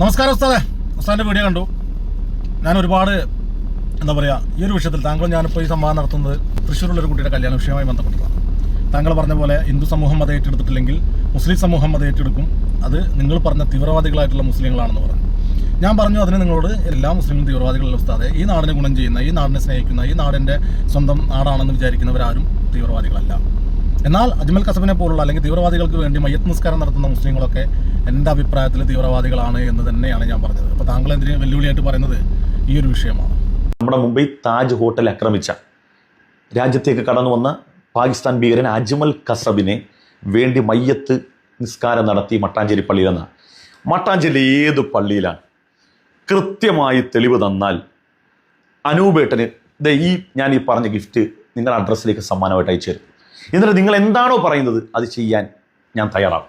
നമസ്കാരം ഉസ്താദെ. ഉസ്താദിന്റെ വീഡിയോ കണ്ടു. ഞാൻ ഒരുപാട് എന്താ പറയുക ഈ ഒരു വിഷയത്തിൽ താങ്കൾ ഞാനിപ്പോൾ ഈ സംവാദം നടത്തുന്നത് തൃശ്ശൂരുള്ള ഒരു കുട്ടിയുടെ കല്യാണ വിഷയവുമായി ബന്ധപ്പെട്ടതാണ് താങ്കൾ പറഞ്ഞ പോലെ ഹിന്ദു സമൂഹം അത് ഏറ്റെടുത്തിട്ടില്ലെങ്കിൽ മുസ്ലിം സമൂഹം അത് ഏറ്റെടുക്കും. അത് നിങ്ങൾ പറഞ്ഞ തീവ്രവാദികളായിട്ടുള്ള മുസ്ലിങ്ങളാണെന്ന് പറഞ്ഞു. ഞാൻ പറഞ്ഞു അതിന് നിങ്ങളോട് എല്ലാ മുസ്ലിം തീവ്രവാദികളല്ല ഉസ്താദെ? ഈ നാടിനെ ഗുണം ചെയ്യുന്ന ഈ നാടിനെ സ്നേഹിക്കുന്ന ഈ നാടിന്റെ സ്വന്തം നാടാണെന്ന് വിചാരിക്കുന്നവരാരും തീവ്രവാദികളല്ല. എന്നാൽ അജ്മൽ കസബിനെ പോലുള്ള അല്ലെങ്കിൽ തീവ്രവാദികൾക്ക് വേണ്ടി മയ്യത്ത് നിസ്കാരം നടത്തുന്ന മുസ്ലിങ്ങളൊക്കെ എന്റെ അഭിപ്രായത്തിൽ തീവ്രവാദികളാണ് എന്ന് തന്നെയാണ് ഞാൻ പറഞ്ഞത്. അപ്പോൾ താങ്കൾ എന്തിനു വെല്ലുവിളിയായിട്ട് പറയുന്നത്? ഈ ഒരു വിഷയമാണ്. നമ്മുടെ മുംബൈ താജ് ഹോട്ടൽ ആക്രമിച്ച രാജ്യത്തേക്ക് കടന്നു വന്ന പാകിസ്ഥാൻ ഭീകരൻ അജ്മൽ കസബിനെ വേണ്ടി മയ്യത്ത് നിസ്കാരം നടത്തി മട്ടാഞ്ചേരി പള്ളിയിലെന്ന മട്ടാഞ്ചേരി ഏത് പള്ളിയിലാണ്? കൃത്യമായി തെളിവ് തന്നാൽ അനൂപേട്ടന് ഈ ഞാൻ ഈ പറഞ്ഞ ഗിഫ്റ്റ് നിങ്ങളുടെ അഡ്രസ്സിലേക്ക് സമ്മാനമായിട്ട് അയച്ചു തരും. എന്നിട്ട് നിങ്ങൾ എന്താണോ പറയുന്നത് അത് ചെയ്യാൻ ഞാൻ തയ്യാറാണ്.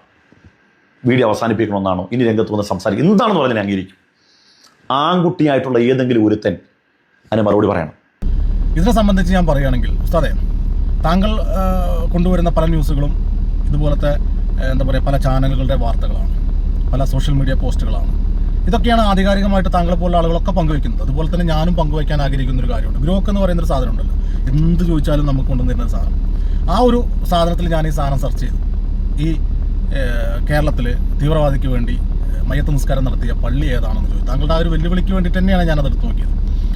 വീഡിയോ അവസാനിപ്പിക്കണമെന്നാണോ? ഇനി രംഗത്ത് വന്ന് സംസാരിക്കും. എന്താണെന്ന് പറഞ്ഞാൽ അംഗീകരിക്കും. ആൺകുട്ടിയായിട്ടുള്ള ഏതെങ്കിലും ഒരുത്തൻ അതിന് മറുപടി പറയണം. ഇതിനെ സംബന്ധിച്ച് ഞാൻ പറയുകയാണെങ്കിൽ ഉസ്താദേ താങ്കൾ കൊണ്ടുവരുന്ന പല ന്യൂസുകളും ഇതുപോലത്തെ എന്താ പറയുക പല ചാനലുകളുടെ വാർത്തകളാണ്. പല സോഷ്യൽ മീഡിയ പോസ്റ്റുകളാണ്. ഇതൊക്കെയാണ് ആധികാരികമായിട്ട് താങ്കളെ പോലുള്ള ആളുകളൊക്കെ പങ്കുവയ്ക്കുന്നത്. അതുപോലെ തന്നെ ഞാനും പങ്കുവയ്ക്കാൻ ആഗ്രഹിക്കുന്ന ഒരു കാര്യമുണ്ട്. ഗ്രോക്ക് എന്ന് പറയുന്ന ഒരു സാധനം ഉണ്ടല്ലോ. എന്ത് ചോദിച്ചാലും നമുക്ക് കൊണ്ടുവന്നിരുന്ന സാധനം. ആ ഒരു സാധനത്തിൽ ഞാൻ ഈ സാധനം സെർച്ച് ചെയ്തു. ഈ കേരളത്തിൽ തീവ്രവാദിക്ക് വേണ്ടി മയത്ത് നിസ്കാരം നടത്തിയ പള്ളി ഏതാണെന്ന് ചോദിച്ചു. താങ്കളുടെ ആ ഒരു വെല്ലുവിളിക്ക് വേണ്ടി തന്നെയാണ് ഞാനത് എടുത്തു നോക്കിയത്.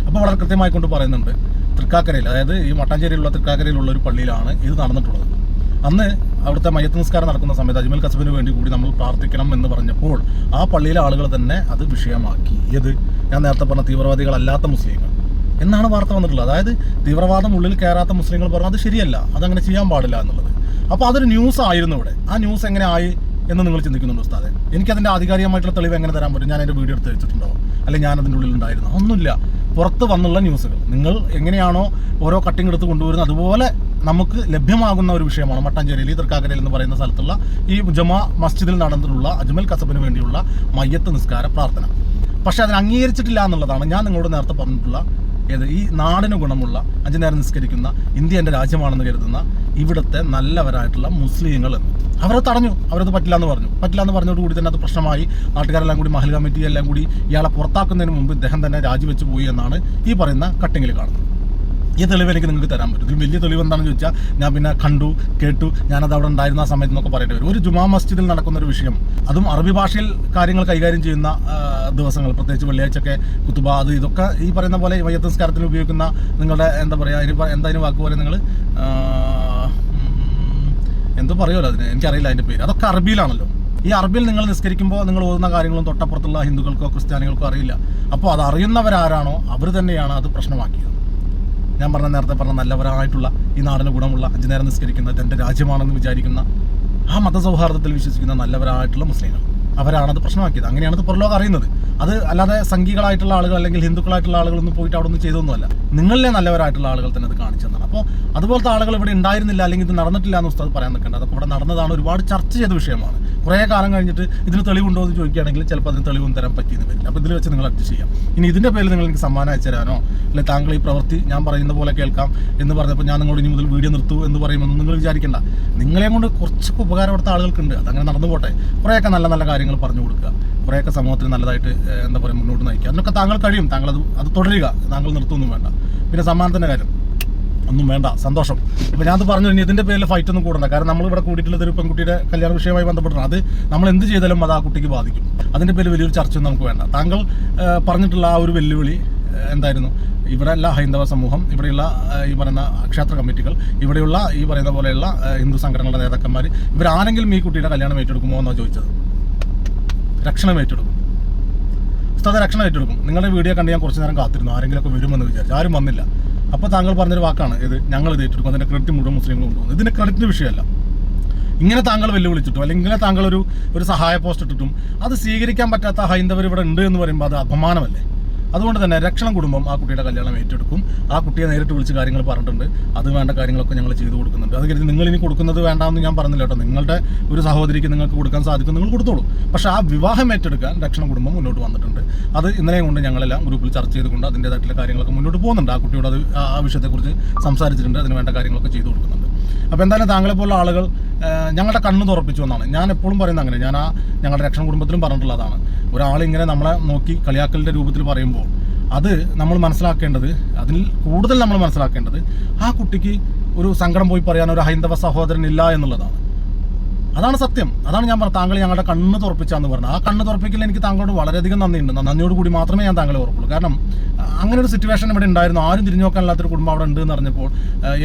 അപ്പോൾ വളരെ കൃത്യമായി കൊണ്ട് പറയുന്നുണ്ട് തൃക്കാക്കരയിൽ അതായത് ഈ മട്ടാഞ്ചേരിയിലുള്ള തൃക്കാക്കരയിലുള്ള ഒരു പള്ളിയിലാണ് ഇത് നടന്നിട്ടുള്ളത്. അന്ന് അവിടുത്തെ മയത്ത് നിസ്കാരം നടക്കുന്ന സമയത്ത് അജ്മൽ കസബിന് വേണ്ടി കൂടി നമ്മൾ പ്രാർത്ഥിക്കണം എന്ന് പറഞ്ഞപ്പോൾ ആ പള്ളിയിലെ ആളുകൾ തന്നെ അത് വിഷയമാക്കി. ഏത്? ഞാൻ നേരത്തെ പറഞ്ഞ തീവ്രവാദികളല്ലാത്ത മുസ്ലിങ്ങൾ. എന്നാണ് വാർത്ത വന്നിട്ടുള്ളത്. അതായത് തീവ്രവാദം ഉള്ളിൽ കയറാത്ത മുസ്ലിങ്ങൾ പറഞ്ഞു അത് ശരിയല്ല അതങ്ങനെ ചെയ്യാൻ പാടില്ല എന്നുള്ളത്. അപ്പോൾ അതൊരു ന്യൂസ് ആയിരുന്നു ഇവിടെ. ആ ന്യൂസ് എങ്ങനെ ആയി എന്ന് നിങ്ങൾ ചിന്തിക്കുന്നുണ്ട് ഉസ്താദെ? അതിന്റെ ആധികാരികമായിട്ടുള്ള തെളിവ് എങ്ങനെ തരാൻ പറ്റും? ഞാൻ എന്റെ വീഡിയോ എടുത്ത് വെച്ചിട്ടുണ്ടോ? അല്ലെങ്കിൽ ഞാൻ അതിന്റെ ഉള്ളിൽ ഉണ്ടായിരുന്നു? ഒന്നുമില്ല. പുറത്ത് വന്നുള്ള ന്യൂസുകൾ നിങ്ങൾ എങ്ങനെയാണോ ഓരോ കട്ടിങ് എടുത്ത് കൊണ്ടുവരുന്നത്? അതുപോലെ നമുക്ക് ലഭ്യമാകുന്ന ഒരു വിഷയമാണ് മട്ടാഞ്ചേരിയിൽ തൃക്കാക്കരയിൽ എന്ന് പറയുന്ന സ്ഥലത്തുള്ള ഈ ജമാ മസ്ജിദിൽ നടന്നിട്ടുള്ള അജ്മൽ കസബിന് വേണ്ടിയുള്ള മയ്യത്ത് നിസ്കാര പ്രാർത്ഥന. പക്ഷെ അതിന് അംഗീകരിച്ചിട്ടില്ല എന്നുള്ളതാണ് ഞാൻ നിങ്ങളോട് നേരത്തെ പറഞ്ഞിട്ടുള്ള ഏത് ഈ നാടിന് ഗുണമുള്ള അഞ്ചു നേരം നിസ്കരിക്കുന്ന ഇന്ത്യ എന്റെ രാജ്യമാണെന്ന് കരുതുന്ന ഇവിടുത്തെ നല്ലവരായിട്ടുള്ള മുസ്ലിങ്ങൾ അവരെ തടഞ്ഞു. അവരത് പറ്റില്ല എന്ന് പറഞ്ഞു. പറ്റില്ല എന്ന് പറഞ്ഞോട് കൂടി തന്നെ അത് പ്രശ്നമായി. നാട്ടുകാരെല്ലാം കൂടി മഹൽ കമ്മിറ്റി എല്ലാം കൂടി ഇയാളെ പുറത്താക്കുന്നതിന് മുമ്പ് ഇദ്ദേഹം തന്നെ രാജിവെച്ച് പോയി എന്നാണ് ഈ പറയുന്ന കട്ടിങ്ങിൽ കാണുന്നത്. ഈ തെളിവ് എനിക്ക് നിങ്ങൾക്ക് തരാൻ പറ്റും. ഇതിൽ വലിയ തെളിവ് എന്താണെന്ന് ചോദിച്ചാൽ ഞാൻ പിന്നെ കണ്ടു കേട്ടു ഞാനത് അവിടെ ഉണ്ടായിരുന്ന ആ സമയത്ത് എന്നൊക്കെ പറയേണ്ടി വരും. ഒരു ജുമാ മസ്ജിദിൽ നടക്കുന്ന ഒരു വിഷയം. അതും അറബി ഭാഷയിൽ കാര്യങ്ങൾ കൈകാര്യം ചെയ്യുന്ന ദിവസങ്ങൾ പ്രത്യേകിച്ച് വെള്ളിയാഴ്ചയൊക്കെ കുത്തുബ അത് ഇതൊക്കെ ഈ പറയുന്ന പോലെ ഈ വയ്യത്ത് ഉപയോഗിക്കുന്ന നിങ്ങളുടെ എന്താ പറയുക അതിന് എന്തായാലും വാക്ക് പോലെ നിങ്ങൾ എന്തോ പറയുമല്ലോ അതിന്? എനിക്കറിയില്ല അതിന്റെ പേര്. അതൊക്കെ അറബിയിലാണല്ലോ. ഈ അറബിയിൽ നിങ്ങൾ നിസ്കരിക്കുമ്പോൾ നിങ്ങൾ ഓതുന്ന കാര്യങ്ങളും തൊട്ടപ്പുറത്തുള്ള ഹിന്ദുക്കൾക്കോ ക്രിസ്ത്യാനികൾക്കോ അറിയില്ല. അപ്പോൾ അത് അറിയുന്നവരാരാണോ? അവർ തന്നെയാണ് അത് പ്രശ്നമാക്കിയത്. ഞാൻ പറഞ്ഞ നേരത്തെ പറഞ്ഞ നല്ലവരായിട്ടുള്ള ഈ നാടിന് ഗുണമുള്ള അഞ്ചു നേരം നിസ്കരിക്കുന്ന തന്റെ രാജ്യമാണെന്ന് വിചാരിക്കുന്ന ആ മതസൗഹാർദ്ദത്തിൽ വിശ്വസിക്കുന്ന നല്ലവരായിട്ടുള്ള മുസ്ലിങ്ങൾ. അവരാണത് പ്രശ്നമാക്കിയത്. അങ്ങനെയാണ് ഇത് പുറലോകം അറിയുന്നത്. അത് അല്ലാതെ സംഘികളായിട്ടുള്ള ആളുകൾ അല്ലെങ്കിൽ ഹിന്ദുക്കളായിട്ടുള്ള ആളുകളൊന്നും പോയിട്ട് അവിടെ ഒന്നും ചെയ്തൊന്നുമല്ല. നിങ്ങളിലെ നല്ലവരായിട്ടുള്ള ആളുകൾ തന്നെ അത് കാണിച്ചു തന്നാണ്. അപ്പോൾ അതുപോലത്തെ ആളുകൾ ഇവിടെ ഉണ്ടായിരുന്നില്ല അല്ലെങ്കിൽ ഇത് നടന്നിട്ടില്ല എന്ന് ഉസ്താദ് പറയാൻ നിൽക്കേണ്ടത് അതൊക്കെ ഇവിടെ നടന്നതാണ് ഒരുപാട് ചർച്ച ചെയ്ത വിഷയമാണ്. കുറേ കാലം കഴിഞ്ഞിട്ട് ഇതിന് തെളിവുണ്ടോ എന്ന് ചോദിക്കുകയാണെങ്കിൽ ചിലപ്പോൾ അതിന് തെളിവൊന്നും തരാൻ പറ്റിയെന്ന് വരില്ല. അപ്പോൾ ഇതിൽ വെച്ച് നിങ്ങൾ അഡ്ജസ്റ്റ് ചെയ്യാം. ഇനി ഇതിന്റെ പേരിൽ നിങ്ങൾ എനിക്ക് സമ്മാനം അയച്ചു തരാനോ? അല്ലെങ്കിൽ താങ്കൾ ഈ പ്രവൃത്തി ഞാൻ പറയുന്ന പോലെ കേൾക്കാം എന്ന് പറഞ്ഞപ്പോൾ ഞാൻ നിങ്ങളോട് ഇനി മുതൽ വീഡിയോ നിർത്തു എന്ന് പറയുമെന്ന് നിങ്ങൾ വിചാരിക്കേണ്ട. നിങ്ങളെ കൊണ്ട് കുറച്ച് ഉപകാരം കൊടുത്ത ആളുകൾക്കുണ്ട്. അതങ്ങനെ നടന്നു പോട്ടെ. കുറേയൊക്കെ നല്ല നല്ല കാര്യങ്ങൾ പറഞ്ഞു കൊടുക്കുക. കുറേയൊക്കെ സമൂഹത്തിന് നല്ലതായിട്ട് എന്താ പറയുക മുന്നോട്ട് നയിക്കുക. അതിനൊക്കെ താങ്കൾ കഴിയും. താങ്കൾ അത് അത് തുടരുക. താങ്കൾ നിർത്തുമൊന്നും വേണ്ട. പിന്നെ സമ്മാനത്തിന്റെ കാര്യം. ഒന്നും വേണ്ട. സന്തോഷം. അപ്പോൾ ഞാനത് പറഞ്ഞു ഇനി ഇതിന്റെ പേരിൽ ഫൈറ്റ് ഒന്നും കൂടണ്ട. കാരണം നമ്മൾ ഇവിടെ കൂടിയിട്ടുള്ളത് ഒരു പെൺകുട്ടിയുടെ കല്യാണ വിഷയമായി ബന്ധപ്പെട്ടാണ് അത് നമ്മൾ എന്ത് ചെയ്താലും അത് ആ കുട്ടിക്ക് ബാധിക്കും. അതിന്റെ പേരിൽ വലിയൊരു ചർച്ചയൊന്നും നമുക്ക് വേണ്ട. താങ്കൾ പറഞ്ഞിട്ടുള്ള ആ ഒരു വെല്ലുവിളി എന്തായിരുന്നു? ഇവിടെയുള്ള ഹൈന്ദവ സമൂഹം ഇവിടെയുള്ള ഈ പറയുന്ന ക്ഷേത്ര കമ്മിറ്റികൾ ഇവിടെയുള്ള ഈ പറയുന്ന പോലെയുള്ള ഹിന്ദു സംഘടനകളുടെ നേതാക്കന്മാർ ഇവരാരെങ്കിലും ഈ കുട്ടിയുടെ കല്യാണം ഏറ്റെടുക്കുമോ എന്നാണ് ചോദിച്ചത്? രക്ഷണം ഏറ്റെടുക്കും. സ്ഥലത്തെ രക്ഷണം ഏറ്റെടുക്കും. നിങ്ങളുടെ വീഡിയോ കണ്ട് ഞാൻ കുറച്ച് നേരം കാത്തിരുന്നു. ആരെങ്കിലുമൊക്കെ വരുമെന്ന് വിചാരിച്ചു. ആരും വന്നില്ല. അപ്പോൾ താങ്കൾ പറഞ്ഞൊരു വാക്കാണ്. ഇത് ഞങ്ങൾ ഇത് ഏറ്റെടുക്കും. അതിന്റെ ക്രെഡിറ്റ് മുഴുവൻ മുസ്ലിങ്ങൾ കൊണ്ടുപോകുന്നു ഇതിന്റെ ക്രെഡിറ്റിന് വിഷയമല്ല. ഇങ്ങനെ താങ്കൾ വെല്ലുവിളിച്ചിട്ടും അല്ലെങ്കിൽ താങ്കൾ ഒരു ഒരു സഹായ പോസ്റ്റ് ഇട്ടിട്ടും അത് സ്വീകരിക്കാൻ പറ്റാത്ത ഹൈന്ദവർ ഇവിടെ ഉണ്ട് എന്ന് പറയുമ്പോൾ അത് അപമാനമല്ലേ? അതുകൊണ്ട് തന്നെ രക്ഷണം കുടുംബം ആ കുട്ടിയുടെ കല്യാണം ഏറ്റെടുക്കും. ആ കുട്ടിയെ നേരിട്ട് വിളിച്ച് കാര്യങ്ങൾ പറഞ്ഞിട്ടുണ്ട്. അത് വേണ്ട കാര്യങ്ങളൊക്കെ ഞങ്ങൾ ചെയ്തു കൊടുക്കുന്നുണ്ട്. അത് കരുതി നിങ്ങൾ ഇനി കൊടുക്കുന്നത് വേണ്ടാന്ന് ഞാൻ പറഞ്ഞില്ല കേട്ടോ. നിങ്ങളുടെ ഒരു സഹോദരിക്ക് നിങ്ങൾക്ക് കൊടുക്കാൻ സാധിക്കും നിങ്ങൾ കൊടുത്തോളൂ. പക്ഷേ ആ വിവാഹം ഏറ്റെടുക്കാൻ രക്ഷണ കുടുംബം മുന്നോട്ട് വന്നിട്ടുണ്ട്. അത് ഇന്നലെയും കൊണ്ട് ഞങ്ങളെല്ലാം ഗ്രൂപ്പിൽ ചർച്ച ചെയ്തുകൊണ്ട് അതിന്റെതായിട്ടുള്ള കാര്യങ്ങളൊക്കെ മുന്നോട്ട് പോകുന്നുണ്ട്. ആ കുട്ടിയോട് അത് ആ- വിഷയത്തെക്കുറിച്ച് സംസാരിച്ചിട്ടുണ്ട്. അതിന് വേണ്ട കാര്യങ്ങളൊക്കെ ചെയ്തു കൊടുക്കുന്നുണ്ട്. അപ്പോൾ എന്തായാലും താങ്കളെപ്പോലുള്ള ആളുകൾ ഞങ്ങളുടെ കണ്ണ് തുറപ്പിച്ചു എന്നാണ്. ഞാൻ എപ്പോഴും പറയുന്നത് അങ്ങനെ. ഞാൻ ആ ഞങ്ങളുടെ രക്ഷണ കുടുംബത്തിലും പറഞ്ഞിട്ടുള്ളതാണ്. ഒരാളിങ്ങനെ നമ്മളെ നോക്കി കളിയാക്കലിന്റെ രൂപത്തിൽ പറയുമ്പോൾ അത് നമ്മൾ മനസ്സിലാക്കേണ്ടത് അതിൽ കൂടുതൽ നമ്മൾ മനസ്സിലാക്കേണ്ടത് ആ കുട്ടിക്ക് ഒരു സങ്കടം പോയി പറയാൻ ഒരു ഹൈന്ദവ സഹോദരൻ ഇല്ല എന്നുള്ളതാണ്. അതാണ് സത്യം. അതാണ് ഞാൻ പറഞ്ഞത്. താങ്കൾ ഞങ്ങളുടെ കണ്ണ് തുറപ്പിച്ചാന്ന് പറഞ്ഞത്. ആ കണ്ണ് തുറപ്പിക്കൽ എനിക്ക് താങ്കളോട് വളരെയധികം നന്ദിയുണ്ട്. നന്ദിയോട് കൂടി മാത്രമേ ഞാൻ താങ്കളെ ഓർക്കുള്ളൂ കാരണം അങ്ങനെ ഒരു സിറ്റുവേഷൻ ഇവിടെ ഉണ്ടായിരുന്നു. ആരും തിരിഞ്ഞു നോക്കാനില്ലാത്തൊരു കുടുംബം അവിടെ ഉണ്ട് എന്ന് അറിഞ്ഞപ്പോൾ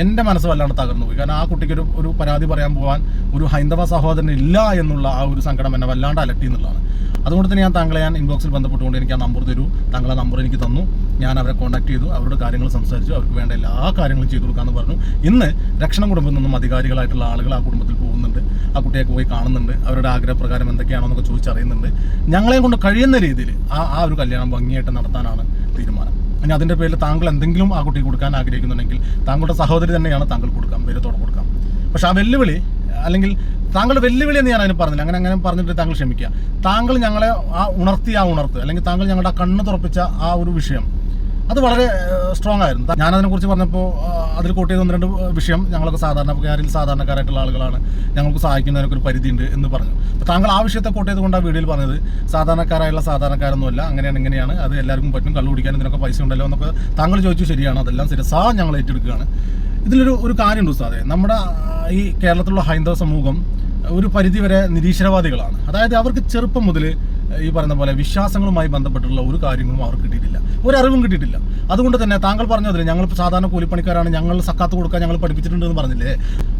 എന്റെ മനസ്സ് വല്ലാണ്ട് തകർന്നു പോയി. കാരണം ആ കുട്ടിക്ക് ഒരു ഒരു പരാതി പറയാൻ പോകാൻ ഒരു ഹൈന്ദവ സഹോദരൻ ഇല്ല എന്നുള്ള ആ ഒരു സങ്കടം എന്നെ വല്ലാണ്ട് അലട്ടി എന്നുള്ളതാണ്. അതുകൊണ്ട് തന്നെ ഞാൻ താങ്കളെ ഞാൻ ഇൻബോക്സിൽ ബന്ധപ്പെട്ടുകൊണ്ട് എനിക്ക് ആ നമ്പർ തരൂ. താങ്കളെ നമ്പർ എനിക്ക് തന്നു. ഞാൻ അവരെ കോൺടാക്ട് ചെയ്തു. അവരുടെ കാര്യങ്ങൾ സംസാരിച്ചു. അവർക്ക് വേണ്ട എല്ലാ കാര്യങ്ങളും ചെയ്തു കൊടുക്കാമെന്ന് പറഞ്ഞു. ഇന്ന് രക്ഷണ കുടുംബത്തിൽ നിന്നും അധികാരികളായിട്ടുള്ള ആളുകൾ ആ കുടുംബത്തിൽ പോകുന്നുണ്ട്. ആ കുട്ടിയൊക്കെ പോയി കാണുന്നുണ്ട്. അവരുടെ ആഗ്രഹപ്രകാരം എന്തൊക്കെയാണോ എന്നൊക്കെ ചോദിച്ചറിയുന്നുണ്ട്. ഞങ്ങളെ കൊണ്ട് കഴിയുന്ന രീതിയിൽ ആ ആ ഒരു കല്യാണം ഭംഗിയായിട്ട് നടത്താനാണ് തീരുമാനം. ഇനി അതിന്റെ പേരിൽ താങ്കൾ എന്തെങ്കിലും ആ കുട്ടിക്ക് കൊടുക്കാൻ ആഗ്രഹിക്കുന്നുണ്ടെങ്കിൽ താങ്കളുടെ സഹോദരി തന്നെയാണ് താങ്കൾ കൊടുക്കാം ധൈര്യത്തോടെ കൊടുക്കാം പക്ഷെ ആ വെല്ലുവിളി അല്ലെങ്കിൽ താങ്കളുടെ വെല്ലുവിളി എന്ന് ഞാൻ അതിന് പറഞ്ഞില്ല. അങ്ങനെ അങ്ങനെ പറഞ്ഞിട്ട് താങ്കൾ ക്ഷമിക്കുക. താങ്കൾ ഞങ്ങളെ ആ ഉണർത്തി ആ ഉണർത്ത് അല്ലെങ്കിൽ താങ്കൾ ഞങ്ങളുടെ കണ്ണ് തുറപ്പിച്ച ആ ഒരു വിഷയം അത് വളരെ സ്ട്രോങ് ആയിരുന്നു. ഞാൻ അതിനെക്കുറിച്ച് പറഞ്ഞപ്പോൾ അതിൽ കോട്ട് ഒന്ന് രണ്ട് വിഷയം ഞങ്ങളൊക്കെ സാധാരണക്കാരിൽ സാധാരണക്കാരായിട്ടുള്ള ആളുകളാണ്. ഞങ്ങൾക്ക് സഹായിക്കുന്നതിനൊക്കെ ഒരു പരിധിയുണ്ട് എന്ന് പറഞ്ഞു. അപ്പോൾ താങ്കൾ ആ വിഷയത്തെ കൂട്ടിയത് കൊണ്ട് ആ വീഡിയോയിൽ പറഞ്ഞത്. സാധാരണക്കാരായുള്ള സാധാരണക്കാരൊന്നുമല്ല അങ്ങനെയാണ് ഇങ്ങനെയാണ്. അത് എല്ലാവർക്കും പറ്റും കള്ളു കുടിക്കാൻ ഇതിനൊക്കെ പൈസ ഉണ്ടല്ലോ എന്നൊക്കെ താങ്കൾ ചോദിച്ചു ശരിയാണ്? അതെല്ലാം ശരിസാ ഞങ്ങൾ ഏറ്റെടുക്കുകയാണ്. ഇതിലൊരു ഒരു കാര്യമുണ്ട് സാറേ നമ്മുടെ ഈ കേരളത്തിലുള്ള ഹൈന്ദവ സമൂഹം ഒരു പരിധിവരെ നിരീശ്വരവാദികളാണ്. അതായത് അവർക്ക് ചെറുപ്പം മുതൽ ഈ പറയുന്ന പോലെ വിശ്വാസങ്ങളുമായി ബന്ധപ്പെട്ടുള്ള ഒരു കാര്യങ്ങളും അവർക്ക് കിട്ടിയിട്ടില്ല. ഒരു അറിവും കിട്ടിയിട്ടില്ല. അതുകൊണ്ട് തന്നെ താങ്കൾ പറഞ്ഞതിൽ ഞങ്ങൾ സാധാരണ കൂലിപ്പണിക്കാരാണ് ഞങ്ങൾ സക്കാത്ത് കൊടുക്കാൻ ഞങ്ങൾ പഠിപ്പിച്ചിട്ടുണ്ട് എന്ന് പറഞ്ഞില്ലേ?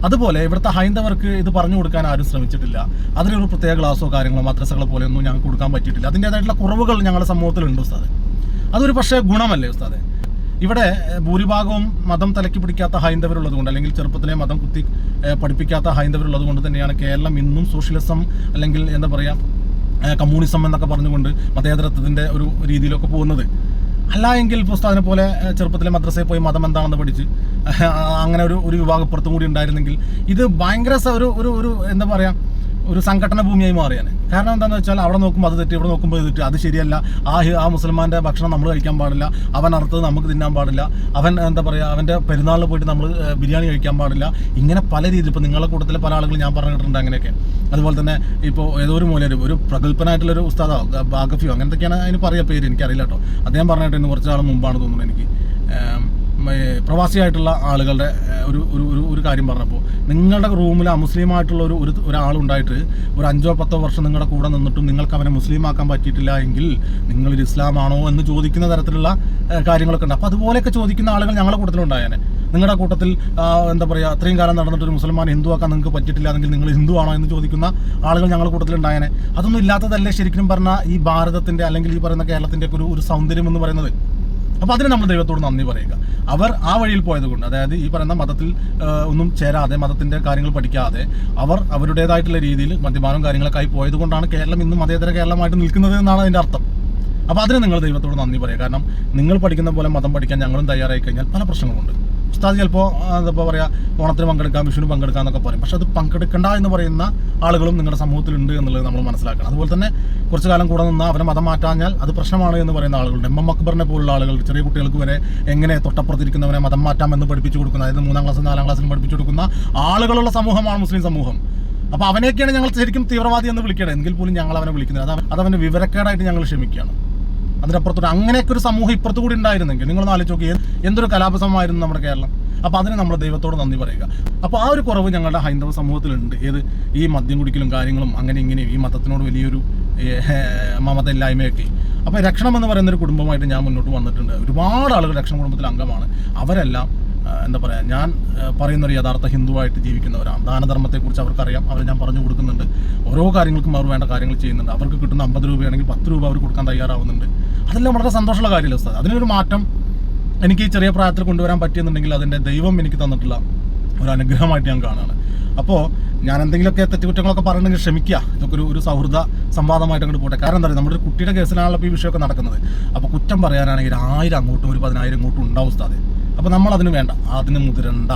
അതുപോലെ ഇവിടുത്തെ ഹൈന്ദവർക്ക് ഇത് പറഞ്ഞു കൊടുക്കാൻ ആരും ശ്രമിച്ചിട്ടില്ല. അതിനൊരു പ്രത്യേക ക്ലാസ്സോ കാര്യങ്ങളോ മദ്രസകളോ പോലെയൊന്നും ഞങ്ങൾക്ക് കൊടുക്കാൻ പറ്റിയിട്ടില്ല. അതിന്റേതായിട്ടുള്ള കുറവുകൾ ഞങ്ങളുടെ സമൂഹത്തിലുണ്ട് ഉസ്താദ്. അതൊരു പക്ഷേ ഗുണമല്ലേ ഉസ്താദെ? ഇവിടെ ഭൂരിഭാഗവും മതം തലക്കി പിടിക്കാത്ത ഹൈന്ദവരുള്ളത് കൊണ്ട് അല്ലെങ്കിൽ ചെറുപ്പത്തിലെ മതം കുത്തി പഠിപ്പിക്കാത്ത ഹൈന്ദവരുള്ളത് കൊണ്ട് തന്നെയാണ് കേരളം ഇന്നും സോഷ്യലിസം അല്ലെങ്കിൽ എന്താ പറയുക കമ്മ്യൂണിസം എന്നൊക്കെ പറഞ്ഞുകൊണ്ട് മതേതരത്വത്തിന്റെ ഒരു രീതിയിലൊക്കെ പോകുന്നത്. അല്ല എങ്കിൽ പുസ്തകത്തിനെ പോലെ ചെറുപ്പത്തിലെ മദ്രസയിൽ പോയി മതം എന്താണെന്ന് പഠിച്ച് അങ്ങനെ ഒരു ഒരു വിഭാഗപ്പുറത്തും കൂടി ഉണ്ടായിരുന്നെങ്കിൽ ഇത് ഭയങ്കര ഒരു ഒരു ഒരു എന്താ പറയുക ഒരു സംഘടന ഭൂമിയായി മാറിയാണ്. കാരണം എന്താണെന്ന് വെച്ചാൽ അവിടെ നോക്കുമ്പോൾ അത് തെറ്റി ഇവിടെ നോക്കുമ്പോൾ ഇത് തെറ്റി. അത് ശരിയല്ല. ആ ആ മുസ്ലിമാന്റെ ഭക്ഷണം നമ്മൾ കഴിക്കാൻ പാടില്ല. അവൻ അറുത്തത് നമുക്ക് തിന്നാൻ പാടില്ല. അവൻ എന്താ പറയുക അവന്റെ പെരുന്നാളിൽ പോയിട്ട് നമ്മൾ ബിരിയാണി കഴിക്കാൻ പാടില്ല. ഇങ്ങനെ പല രീതിയിൽ ഇപ്പോൾ നിങ്ങളുടെ കൂട്ടത്തിലെ പല ആളുകൾ ഞാൻ പറഞ്ഞിട്ടുണ്ട് അങ്ങനെയൊക്കെ. അതുപോലെ തന്നെ ഇപ്പോൾ ഏതോ ഒരു ഒരു പ്രഗത്ഭനായിട്ടുള്ള ഒരു ഉസ്താദോ ബാഗഫിയോ അങ്ങനത്തെയൊക്കെയാണ് അതിന് പറയുക പേര്. എനിക്കറിയില്ല കേട്ടോ. അദ്ദേഹം പറഞ്ഞിട്ട് ഇന്ന് കുറച്ച് മുമ്പാണ് തോന്നുന്നത് എനിക്ക്. പ്രവാസിയായിട്ടുള്ള ആളുകളുടെ ഒരു ഒരു ഒരു കാര്യം പറഞ്ഞപ്പോൾ നിങ്ങളുടെ റൂമിൽ അമുസ്ലിമായിട്ടുള്ള ഒരു ഒരു ഒരാളുണ്ടായിട്ട് ഒരു അഞ്ചോ പത്തോ വർഷം നിങ്ങളുടെ കൂടെ നിന്നിട്ടും നിങ്ങൾക്ക് അവനെ മുസ്ലിം ആക്കാൻ പറ്റിയിട്ടില്ല എങ്കിൽ നിങ്ങളൊരു ഇസ്ലാമാണോ എന്ന് ചോദിക്കുന്ന തരത്തിലുള്ള കാര്യങ്ങളൊക്കെ ഉണ്ട്. അപ്പോൾ അതുപോലെയൊക്കെ ചോദിക്കുന്ന ആളുകൾ ഞങ്ങളുടെ കൂട്ടത്തിലുണ്ടായേനെ. നിങ്ങളുടെ കൂട്ടത്തിൽ എന്താ പറയുക അത്രയും കാലം നടന്നിട്ട് ഒരു മുസൽമാൻ ഹിന്ദു ആക്കാൻ നിങ്ങൾക്ക് പറ്റിയിട്ടില്ല അല്ലെങ്കിൽ നിങ്ങൾ ഹിന്ദു ആണോ എന്ന് ചോദിക്കുന്ന ആളുകൾ ഞങ്ങളുടെ കൂട്ടത്തിലുണ്ടായേനെ. അതൊന്നും ഇല്ലാത്തതല്ലേ ശരിക്കും പറഞ്ഞാൽ ഈ ഭാരതത്തിന്റെ അല്ലെങ്കിൽ ഈ പറയുന്ന കേരളത്തിന്റെ ഒരു ഒരു സൗന്ദര്യം എന്ന് പറയുന്നത്? അപ്പോൾ അതിന് നമ്മൾ ദൈവത്തോട് നന്ദി പറയുക. അവർ ആ വഴിയിൽ പോയത് കൊണ്ട് അതായത് ഈ പറയുന്ന മതത്തിൽ ഒന്നും ചേരാതെ മതത്തിന്റെ കാര്യങ്ങൾ പഠിക്കാതെ അവർ അവരുടേതായിട്ടുള്ള രീതിയിൽ മദ്യപാനം കാര്യങ്ങളൊക്കെ ആയി പോയത് കൊണ്ടാണ് കേരളം ഇന്നും മതേതര കേരളമായിട്ട് നിൽക്കുന്നത് എന്നാണ് അതിന്റെ അർത്ഥം. അപ്പോൾ അതിന് നിങ്ങൾ ദൈവത്തോട് നന്ദി പറയുക. കാരണം നിങ്ങൾ പഠിക്കുന്ന പോലെ മതം പഠിക്കാൻ ഞങ്ങളും തയ്യാറായി കഴിഞ്ഞാൽ പല പ്രശ്നങ്ങളുണ്ട് ഉസ്താദ് ചിലപ്പോൾ എന്താ പറയുക ഓണത്തിന് പങ്കെടുക്കാം വിഷുവിന് പങ്കെടുക്കാം എന്നൊക്കെ പറയും. പക്ഷെ അത് പങ്കെടുക്കണ്ട എന്ന് പറയുന്ന ആളുകളും നിങ്ങളുടെ സമൂഹത്തിലുണ്ട് എന്നുള്ളത് നമ്മൾ മനസ്സിലാക്കണം. അതുപോലെ തന്നെ കുറച്ച് കാലം കൂടെ നിന്ന് അവരെ മതം മാറ്റാഞ്ഞാൽ അത് പ്രശ്നമാണ് എന്ന് പറയുന്ന ആളുകളുണ്ട്. എം എം അക്ബറിനെ പോലുള്ള ആളുകൾ ചെറിയ കുട്ടികൾക്ക് വരെ എങ്ങനെ തൊട്ടപ്പുറത്തിരിക്കുന്നവനെ മതം മാറ്റാം എന്ന് പഠിപ്പിച്ചു കൊടുക്കുന്ന അതായത് മൂന്നാം ക്ലാസ് നാലാം ക്ലാസ്സിലും പഠിപ്പിച്ചു കൊടുക്കുന്ന ആളുകളുള്ള സമൂഹമാണ് മുസ്ലിം സമൂഹം. അപ്പോൾ അവനെയൊക്കെയാണ് ഞങ്ങൾ ശരിക്കും തീവ്രവാദി എന്ന് വിളിക്കേണ്ടത് എങ്കിൽ പോലും ഞങ്ങൾ അവനെ വിളിക്കുന്നത് അത് അതവന്റെ വിവരക്കേടായിട്ട് ഞങ്ങൾ ക്ഷമിക്കുകയാണ്. അതിനപ്പുറത്തോട്ട് അങ്ങനെയൊക്കെ ഒരു സമൂഹം ഇപ്പുറത്തു കൂടി ഉണ്ടായിരുന്നെങ്കിൽ നിങ്ങൾ ആലോചിച്ച് നോക്കി എന്തൊരു കലാപസമായിരുന്നു നമ്മുടെ കേരളം? അപ്പോൾ അതിന് നമ്മൾ ദൈവത്തോട് നന്ദി പറയുക. അപ്പോൾ ആ ഒരു കുറവ് ഞങ്ങളുടെ ഹൈന്ദവ സമൂഹത്തിലുണ്ട്. ഏത് ഈ മദ്യം കുടിക്കലും കാര്യങ്ങളും അങ്ങനെ ഇങ്ങനെയും ഈ മതത്തിനോട് വലിയൊരു മമത മമതയില്ലായ്മയൊക്കെ. അപ്പോൾ രക്ഷണം എന്ന് പറയുന്ന ഒരു കുടുംബമായിട്ട് ഞാൻ മുന്നോട്ട് വന്നിട്ടുണ്ട്. ഒരുപാട് ആളുകൾ രക്ഷണ കുടുംബത്തിലെ അംഗമാണ്. അവരെല്ലാം എന്താ പറയുക ഞാൻ പറയുന്നൊരു യഥാർത്ഥ ഹിന്ദുവായിട്ട് ജീവിക്കുന്നവരാണ്. ദാനധർമ്മത്തെക്കുറിച്ച് അവർക്കറിയാം. അവർ ഞാൻ പറഞ്ഞു കൊടുക്കുന്നുണ്ട്. ഓരോ കാര്യങ്ങൾക്കും അവർ വേണ്ട കാര്യങ്ങൾ ചെയ്യുന്നുണ്ട്. അവർക്ക് കിട്ടുന്ന അമ്പത് രൂപയാണെങ്കിൽ പത്ത് രൂപ അവർ കൊടുക്കാൻ തയ്യാറാവുന്നുണ്ട്. അതെല്ലാം വളരെ സന്തോഷമുള്ള കാര്യമല്ല ഉസ്താദ്? അതിനൊരു മാറ്റം എനിക്ക് ഈ ചെറിയ പ്രായത്തിൽ കൊണ്ടുവരാൻ പറ്റിയെന്നുണ്ടെങ്കിൽ അതിന്റെ ദൈവം എനിക്ക് തന്നിട്ടുള്ള ഒരു അനുഗ്രഹമായിട്ട് ഞാൻ കാണുകയാണ്. അപ്പോൾ ഞാൻ എന്തെങ്കിലുമൊക്കെ തെറ്റുകുറ്റങ്ങളൊക്കെ പറയണമെങ്കിൽ ക്ഷമിക്കുക. ഇതൊക്കെ ഒരു ഒരു സൗഹൃദ സംവാദമായിട്ട് അങ്ങോട്ട് പോട്ടെ. കാരണം എന്താ പറയുക നമ്മുടെ കുട്ടിയുടെ കേസിലാണല്ലോ ഈ വിഷയമൊക്കെ നടക്കുന്നത്. അപ്പോൾ കുറ്റം പറയാനാണെങ്കിൽ ആയിരം അങ്ങോട്ടും ഒരു പതിനായിരം ഇങ്ങോട്ടും ഉണ്ടാവും ഉസ്താദെ. അപ്പോൾ നമ്മൾ അതിന് വേണ്ട. അതിന് മുതിരണ്ട.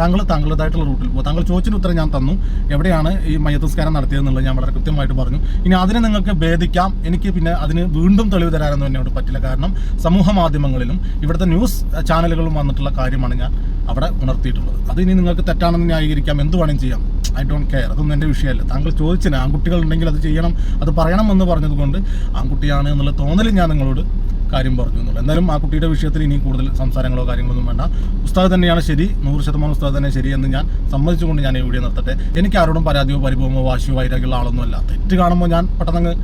താങ്കൾ താങ്കളുടേതായിട്ടുള്ള റൂട്ടിൽ പോകും താങ്കൾ ചോദിച്ചതിന് ഉത്തരം ഞാൻ തന്നു. എവിടെയാണ് ഈ മയത്തസ്കാരം നടത്തിയതെന്നുള്ളത് ഞാൻ വളരെ കൃത്യമായിട്ട് പറഞ്ഞു. ഇനി അതിനെ നിങ്ങൾക്ക് ഭേദിക്കാം. എനിക്ക് പിന്നെ അതിന് വീണ്ടും തെളിവ് തരാനൊന്നും എന്നോട് പറ്റില്ല. കാരണം സമൂഹ മാധ്യമങ്ങളിലും ഇവിടുത്തെ ന്യൂസ് ചാനലുകളിലും വന്നിട്ടുള്ള കാര്യമാണ് ഞാൻ അവിടെ ഉണർത്തിയിട്ടുള്ളത്. അത് ഇനി നിങ്ങൾക്ക് തെറ്റാണെന്ന് ന്യായീകരിക്കാം. എന്ത് വേണമെങ്കിലും ചെയ്യാം. I don't care. അതൊന്നും എന്റെ വിഷയമല്ല. താങ്കൾ ചോദിച്ചിന് ആൺകുട്ടികളുണ്ടെങ്കിൽ അത് ചെയ്യണം അത് പറയണം എന്ന് പറഞ്ഞതുകൊണ്ട് ആൺകുട്ടിയാണ് എന്നുള്ള തോന്നൽ ഞാൻ നിങ്ങളോട് കാര്യം പറഞ്ഞു എന്നുള്ളത് എന്തായാലും ആ കുട്ടിയുടെ വിഷയത്തിൽ ഇനി കൂടുതൽ സംസാരങ്ങളോ കാര്യങ്ങളൊന്നും വേണ്ട. ഉസ്താദ് തന്നെയാണ് ശരി. നൂറ് ശതമാനം ഉസ്താദ് തന്നെ ശരി എന്ന് ഞാൻ സമ്മതിച്ചുകൊണ്ട് ഞാൻ ഈ വീഡിയോ നിർത്തട്ടെ. എനിക്ക് ആരോടും പരാതിയോ പരിഭവമോ വാശിയോ വൈരാഗ്യമുള്ള ആളൊന്നും അല്ല തെറ്റ് കാണുമ്പോൾ ഞാൻ പെട്ടെന്ന്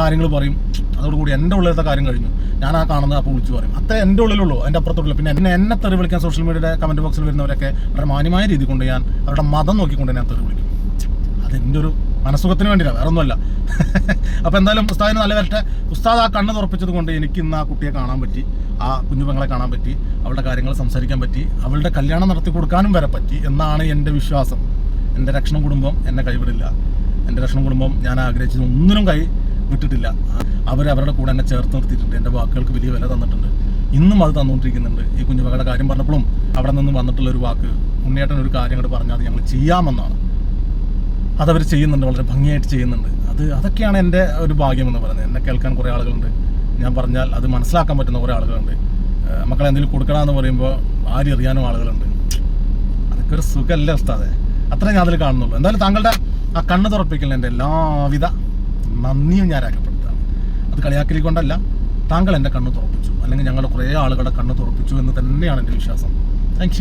കാര്യങ്ങൾ പറയും. അതോടുകൂടി എന്റെ ഉള്ളിലത്തെ കാര്യം കഴിഞ്ഞു. ഞാൻ ആ കാണുന്നത് അപ്പോൾ വിളിച്ചു പറയും. അത്ര എന്റെ ഉള്ളിലുള്ളൂ. എന്റെ അപ്പുറത്തുള്ള പിന്നെ എന്നെ എന്നെ തെറി വിളിക്കാൻ സോഷ്യൽ മീഡിയയുടെ കമന്റ് ബോക്സിൽ വരുന്നവരൊക്കെ വളരെ മാന്യമായ രീതി കൊണ്ട് ഞാൻ അവരുടെ മതം നോക്കിക്കൊണ്ട് ഞാൻ തെറി വിളിക്കും. അതെന്റെ ഒരു മനസ്സുഖത്തിന് വേണ്ടിയില്ല വേറെ ഒന്നുമല്ല അപ്പോൾ എന്തായാലും ഉസ്താദിന് നല്ല വരട്ടെ. ഉസ്താദ് ആ കണ്ണ് തുറപ്പിച്ചത് കൊണ്ട് എനിക്ക് ഇന്ന് ആ കുട്ടിയെ കാണാൻ പറ്റി ആ കുഞ്ഞു പെങ്ങളെ കാണാൻ പറ്റി അവളുടെ കാര്യങ്ങൾ സംസാരിക്കാൻ പറ്റി അവളുടെ കല്യാണം നടത്തി കൊടുക്കാനും വരെ പറ്റി എന്നാണ് എന്റെ വിശ്വാസം. എന്റെ രക്ഷണം കുടുംബം എന്നെ കൈവിടില്ല. എന്റെ രക്ഷണം കുടുംബം ഞാൻ ആഗ്രഹിച്ചത് ഒന്നിനും കൈ വിട്ടിട്ടില്ല. അവർ അവരുടെ കൂടെ എന്നെ ചേർത്ത് നിർത്തിയിട്ടുണ്ട്. എന്റെ വാക്കുകൾക്ക് വലിയ വില തന്നിട്ടുണ്ട്. ഇന്നും അത് തന്നുകൊണ്ടിരിക്കുന്നുണ്ട്. ഈ കുഞ്ഞുമകളുടെ കാര്യം പറഞ്ഞപ്പോഴും അവിടെ നിന്ന് വന്നിട്ടുള്ള ഒരു വാക്ക് ഉണ്ണിയേട്ടൻ ഒരു കാര്യം കൂടെ പറഞ്ഞാൽ അത് ഞങ്ങൾ ചെയ്യാമെന്നാണ്. അതവർ ചെയ്യുന്നുണ്ട് വളരെ ഭംഗിയായിട്ട് ചെയ്യുന്നുണ്ട്. അത് അതൊക്കെയാണ് എന്റെ ഒരു ഭാഗ്യം എന്ന് പറയുന്നത്. എന്നെ കേൾക്കാൻ കുറേ ആളുകളുണ്ട്. ഞാൻ പറഞ്ഞാൽ അത് മനസ്സിലാക്കാൻ പറ്റുന്ന കുറേ ആളുകളുണ്ട്. മക്കളെ എന്തെങ്കിലും കൊടുക്കണമെന്ന് പറയുമ്പോൾ ആര് അറിയാനും ആളുകളുണ്ട്. അതൊക്കെ ഒരു സുഖമല്ല ഉസ്താദെ? അത്രേ ഞാൻ അതിൽ കാണുന്നുള്ളൂ. എന്തായാലും താങ്കളുടെ ആ കണ്ണ് തുറപ്പിക്കലിന് എന്റെ എല്ലാവിധ നന്ദിയും ഞാൻ രേഖപ്പെടുത്തുകയാണ്. അത് കളിയാക്കലി കൊണ്ടല്ല താങ്കൾ എന്റെ കണ്ണ് തുറപ്പിച്ചു. അല്ലെങ്കിൽ ഞങ്ങളുടെ കുറേ ആളുകളുടെ കണ്ണ് തുറപ്പിച്ചു എന്ന് തന്നെയാണ് എന്റെ വിശ്വാസം. താങ്ക്